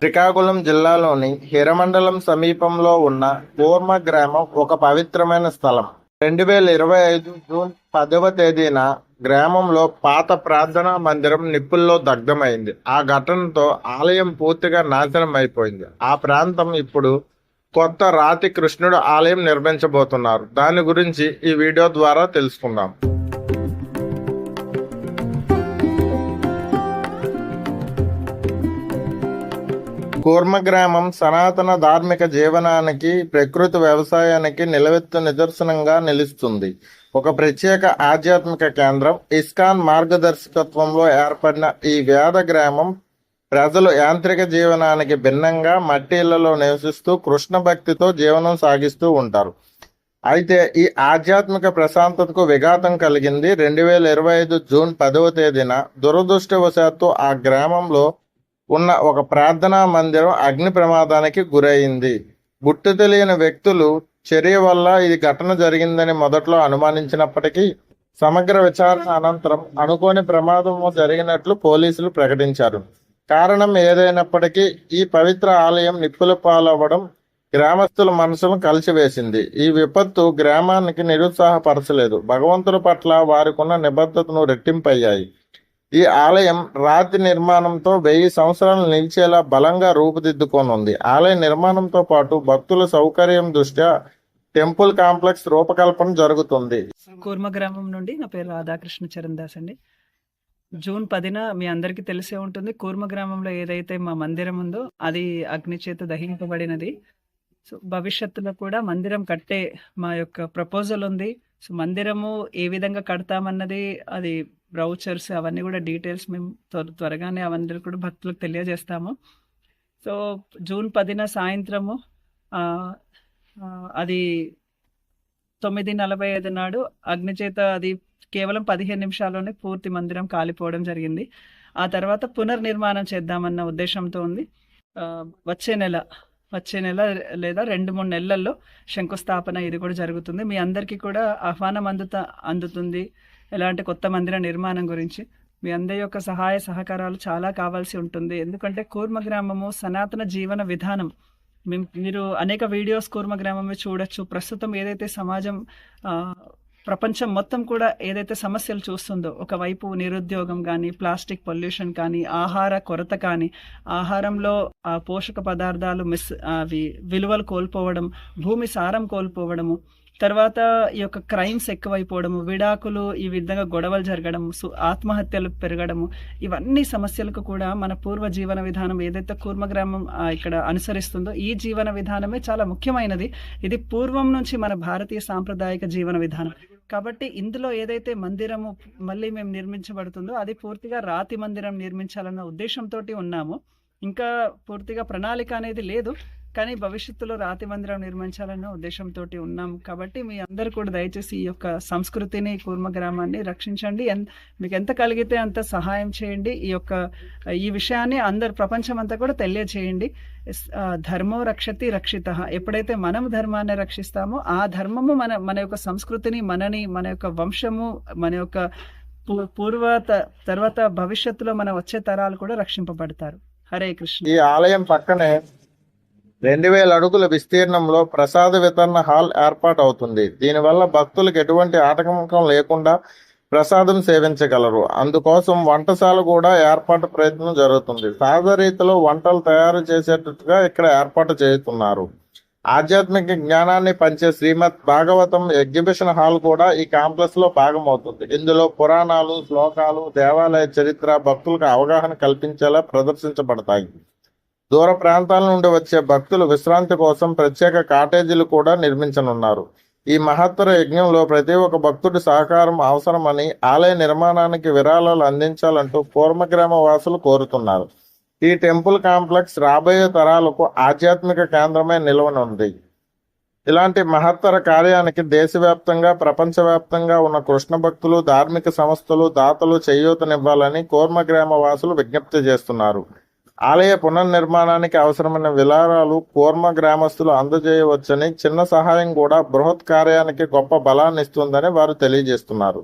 శ్రీకాకుళం జిల్లాలోని హిరమండలం సమీపంలో ఉన్న కూర్మ గ్రామం ఒక పవిత్రమైన స్థలం. రెండు వేల ఇరవై ఐదు జూన్ పదవ తేదీన గ్రామంలో పాత ప్రార్థనా మందిరం నిప్పుల్లో దగ్ధమైంది. ఆ ఘటనతో ఆలయం పూర్తిగా నాశనం అయిపోయింది. ఆ ప్రాంతం ఇప్పుడు కొత్త రాతి కృష్ణుడు ఆలయం నిర్మించబోతున్నారు. దాని గురించి ఈ వీడియో ద్వారా తెలుసుకుందాం. కూర్మ గ్రామం సనాతన ధార్మిక జీవనానికి ప్రకృతి వ్యవసాయానికి నిలవెత్తు నిదర్శనంగా నిలుస్తుంది. ఒక ప్రత్యేక ఆధ్యాత్మిక కేంద్రం. ఇస్కాన్ మార్గదర్శకత్వంలో ఏర్పడిన ఈ వేద గ్రామం ప్రజలు యాంత్రిక జీవనానికి భిన్నంగా మట్టిళ్ళలో నివసిస్తూ కృష్ణ భక్తితో జీవనం సాగిస్తూ ఉంటారు. అయితే ఈ ఆధ్యాత్మిక ప్రశాంతతకు విఘాతం కలిగింది. రెండు వేల ఇరవై ఐదు జూన్ పదవ తేదీన దురదృష్టవశాత్తు ఆ గ్రామంలో ఉన్న ఒక ప్రార్థనా మందిరం అగ్ని ప్రమాదానికి గురైంది. గుర్తు తెలియని వ్యక్తులు చర్య వల్ల ఇది ఘటన జరిగిందని మొదట్లో అనుమానించినప్పటికీ సమగ్ర విచారణ అనంతరం అనుకోని ప్రమాదము జరిగినట్లు పోలీసులు ప్రకటించారు. కారణం ఏదైనప్పటికీ ఈ పవిత్ర ఆలయం నిప్పుల పాలవ్వడం గ్రామస్తుల మనసును కలిసివేసింది. ఈ విపత్తు గ్రామానికి నిరుత్సాహపరచలేదు. భగవంతుడి పట్ల వారికున్న నిబద్ధతను రెట్టింపయ్యాయి. ఈ ఆలయం రాతి నిర్మాణంతో వెయ్యి సంవత్సరాలు నిలిచేలా బలంగా రూపుదిద్దుకోనుంది. ఆలయ నిర్మాణంతో పాటు భక్తుల సౌకర్యం దృష్ట్యా టెంపుల్ కాంప్లెక్స్ రూపకల్పన జరుగుతుంది. కూర్మ గ్రామం నుండి నా పేరు రాధాకృష్ణ చరణ్ దాస్ అండి. జూన్ పదిన మీ అందరికీ తెలిసే ఉంటుంది కూర్మ గ్రామంలో ఏదైతే మా మందిరం ఉందో అది అగ్నిచేత దహింపబడినది. సో భవిష్యత్తులో కూడా మందిరం కట్టే మా యొక్క ప్రపోజల్ ఉంది. సో మందిరము ఏ విధంగా కడతామన్నది అది బ్రౌచర్స్ అవన్నీ కూడా డీటెయిల్స్ మేము త్వర త్వరగానే అవన్నీ కూడా భక్తులకు తెలియజేస్తాము. సో జూన్ పదిన సాయంత్రము అది తొమ్మిది నలభై ఐదు నాడు అగ్నిచేత అది కేవలం పదిహేను నిమిషాల్లోనే పూర్తి మందిరం కాలిపోవడం జరిగింది. ఆ తర్వాత పునర్నిర్మాణం చేద్దామన్న ఉద్దేశంతో ఉంది. వచ్చే నెల వచ్చే నెల లేదా రెండు మూడు నెలల్లో శంకుస్థాపన ఇది కూడా జరుగుతుంది. మీ అందరికీ కూడా ఆహ్వానం అందుతా అందుతుంది. ఎలాంటి కొత్త మందిర నిర్మాణం గురించి. మీ అందరి యొక్క సహాయ సహకారాలు చాలా కావాల్సి ఉంటుంది. ఎందుకంటే కూర్మ గ్రామము సనాతన జీవన విధానం. మీరు అనేక వీడియోస్ కూర్మ గ్రామమే చూడొచ్చు. ప్రస్తుతం ఏదైతే సమాజం ప్రపంచం మొత్తం కూడా ఏదైతే సమస్యలు చూస్తుందో ఒకవైపు నిరుద్యోగం కానీ ప్లాస్టిక్ పొల్యూషన్ కానీ ఆహార కొరత కానీ ఆహారంలో ఆ పోషక పదార్థాలు మిస్ అవి విలువలు కోల్పోవడం భూమి సారం కోల్పోవడము తర్వాత ఈ యొక్క క్రైమ్స్ ఎక్కువైపోవడము విడాకులు ఈ విధంగా గొడవలు జరగడం సు- ఆత్మహత్యలు పెరగడము ఇవన్నీ సమస్యలకు కూడా మన పూర్వ జీవన విధానం ఏదైతే కూర్మ గ్రామం ఇక్కడ అనుసరిస్తుందో ఈ జీవన విధానమే చాలా ముఖ్యమైనది. ఇది పూర్వం నుంచి మన భారతీయ సాంప్రదాయక జీవన విధానం. కాబట్టి ఇందులో ఏదైతే మందిరము మళ్ళీ మేము నిర్మించబడుతుందో అది పూర్తిగా రాతి మందిరం నిర్మించాలన్న ఉద్దేశంతో ఉన్నాము. ఇంకా పూర్తిగా ప్రణాళిక అనేది లేదు. కానీ భవిష్యత్తులో రాతి మందిరం నిర్మించాలన్న ఉద్దేశంతో ఉన్నాం. కాబట్టి మీ అందరు కూడా దయచేసి ఈ యొక్క సంస్కృతిని కూర్మ గ్రామాన్ని రక్షించండి. మీకు ఎంత కలిగితే అంత సహాయం చేయండి. ఈ యొక్క ఈ విషయాన్ని అందరు ప్రపంచం అంతా కూడా తెలియచేయండి. ఆ, ధర్మో రక్షతి రక్షిత. ఎప్పుడైతే మనం ధర్మాన్ని రక్షిస్తామో ఆ ధర్మము మన మన యొక్క సంస్కృతిని మనని మన యొక్క వంశము మన యొక్క పూ- పూర్వ త- తర్వాత భవిష్యత్తులో మన వచ్చే తరాలు కూడా రక్షింపబడతారు. హరే కృష్ణ. ఈ ఆలయం పక్కనే రెండు వేల అడుగుల విస్తీర్ణంలో ప్రసాద వితరణ హాల్ ఏర్పాటు అవుతుంది దీనివల్ల భక్తులకు ఎటువంటి ఆటంకం లేకుండా ప్రసాదం సేవించగలరు. అందుకోసం వంటశాల కూడా ఏర్పాటు ప్రయత్నం జరుగుతుంది. సహజ రీతిలో వంటలు తయారు చేసేటట్టుగా ఇక్కడ ఏర్పాటు చేస్తున్నారు. ఆధ్యాత్మిక జ్ఞానాన్ని పంచే శ్రీమద్ భాగవతం ఎగ్జిబిషన్ హాల్ కూడా ఈ కాంప్లెక్స్లో భాగమవుతుంది. ఇందులో పురాణాలు శ్లోకాలు దేవాలయ చరిత్ర భక్తులకు అవగాహన కల్పించేలా ప్రదర్శించబడతాయి. దూర ప్రాంతాల నుండి వచ్చే భక్తులు విశ్రాంతి కోసం ప్రత్యేక కాటేజీలు కూడా నిర్మించనున్నారు. ఈ మహత్తర యజ్ఞంలో ప్రతి ఒక్క భక్తుడి సహకారం అవసరమని ఆలయ నిర్మాణానికి విరాళాలు అందించాలంటూ పూర్వగ్రామ వాసులు కోరుతున్నారు. ఈ టెంపుల్ కాంప్లెక్స్ రాబోయే తరాలకు ఆధ్యాత్మిక కేంద్రమే నిలవనుంది. ఇలాంటి మహత్తర కార్యానికి దేశవ్యాప్తంగా ప్రపంచవ్యాప్తంగా ఉన్న కృష్ణ భక్తులు ధార్మిక సంస్థలు దాతలు చేయూతనివ్వాలని కోర్మ గ్రామ వాసులు విజ్ఞప్తి చేస్తున్నారు. ఆలయ పునర్నిర్మాణానికి అవసరమైన విలారాలు కూర్మ గ్రామస్తులు అందజేయవచ్చని చిన్న సహాయం కూడా బృహత్ కార్యానికి గొప్ప బలాన్ని ఇస్తుందని వారు తెలియజేస్తున్నారు.